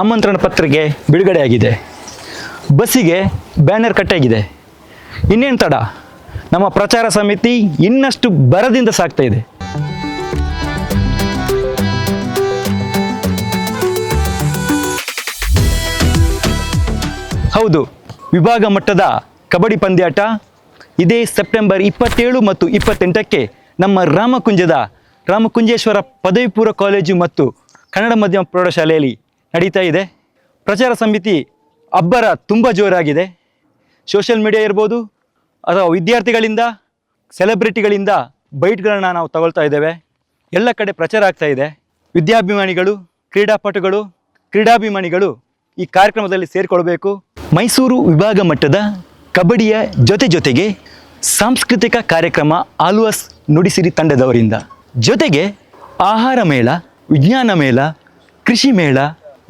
ಆಮಂತ್ರಣ ಪತ್ರಿಕೆ ಬಿಡುಗಡೆಯಾಗಿದೆ. ಬಸ್ಸಿಗೆ ಬ್ಯಾನರ್ ಕಟ್ಟಾಗಿದೆ. ಇನ್ನೇನು ತಡ? ನಮ್ಮ ಪ್ರಚಾರ ಸಮಿತಿ ಇನ್ನಷ್ಟು ಬರದಿಂದ ಸಾಗ್ತಾ ಇದೆ. ಹೌದು, ವಿಭಾಗ ಮಟ್ಟದ ಕಬಡ್ಡಿ ಪಂದ್ಯಾಟ ಇದೇ ಸೆಪ್ಟೆಂಬರ್ ಇಪ್ಪತ್ತೇಳು ಮತ್ತು ಇಪ್ಪತ್ತೆಂಟಕ್ಕೆ ನಮ್ಮ ರಾಮಕುಂಜದ ರಾಮಕುಂಜೇಶ್ವರ ಪದವಿ ಕಾಲೇಜು ಮತ್ತು ಕನ್ನಡ ಮಾಧ್ಯಮ ಪ್ರೌಢಶಾಲೆಯಲ್ಲಿ ನಡೀತಾ ಇದೆ. ಪ್ರಚಾರ ಸಮಿತಿ ಅಬ್ಬರ ತುಂಬ ಜೋರಾಗಿದೆ. ಸೋಷಿಯಲ್ ಮೀಡಿಯಾ ಇರ್ಬೋದು ಅಥವಾ ವಿದ್ಯಾರ್ಥಿಗಳಿಂದ, ಸೆಲೆಬ್ರಿಟಿಗಳಿಂದ ಬೈಟ್ಗಳನ್ನು ನಾವು ತಗೊಳ್ತಾ ಇದ್ದೇವೆ. ಎಲ್ಲ ಕಡೆ ಪ್ರಚಾರ ಆಗ್ತಾ ಇದೆ. ವಿದ್ಯಾಭಿಮಾನಿಗಳು, ಕ್ರೀಡಾಪಟುಗಳು, ಕ್ರೀಡಾಭಿಮಾನಿಗಳು ಈ ಕಾರ್ಯಕ್ರಮದಲ್ಲಿ ಸೇರಿಕೊಳ್ಬೇಕು. ಮೈಸೂರು ವಿಭಾಗ ಮಟ್ಟದ ಕಬಡ್ಡಿಯ ಜೊತೆ ಜೊತೆಗೆ ಸಾಂಸ್ಕೃತಿಕ ಕಾರ್ಯಕ್ರಮ ಆಲ್ವಾಸ್ ನುಡಿಸಿರಿ ತಂಡದವರಿಂದ ಜೊತೆಗೆ ಆಹಾರ ಮೇಳ, ವಿಜ್ಞಾನ ಮೇಳ, ಕೃಷಿ ಮೇಳ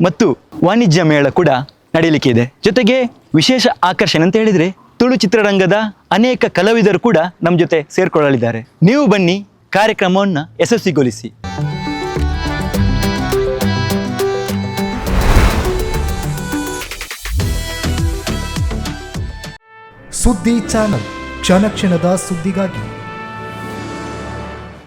ಮತ್ತು ವಾಣಿಜ್ಯ ಮೇಳ ಕೂಡ ನಡೆಯಲಿಕ್ಕೆ ಇದೆ ಜೊತೆಗೆ ವಿಶೇಷ ಆಕರ್ಷಣೆ ಅಂತ ಹೇಳಿದರೆ ತುಳು ಚಿತ್ರರಂಗದ ಅನೇಕ ಕಲಾವಿದರು ಕೂಡ ನಮ್ಮ ಜೊತೆ ಸೇರ್ಕೊಳ್ಳಲಿದ್ದಾರೆ. ನೀವು ಬನ್ನಿ ಕಾರ್ಯಕ್ರಮವನ್ನು ಯಶಸ್ವಿಗೊಳಿಸಿ. ಸುದ್ದಿ ಚಾನಲ್ ಕ್ಷಣ ಕ್ಷಣದ ಸುದ್ದಿಗಾಗಿ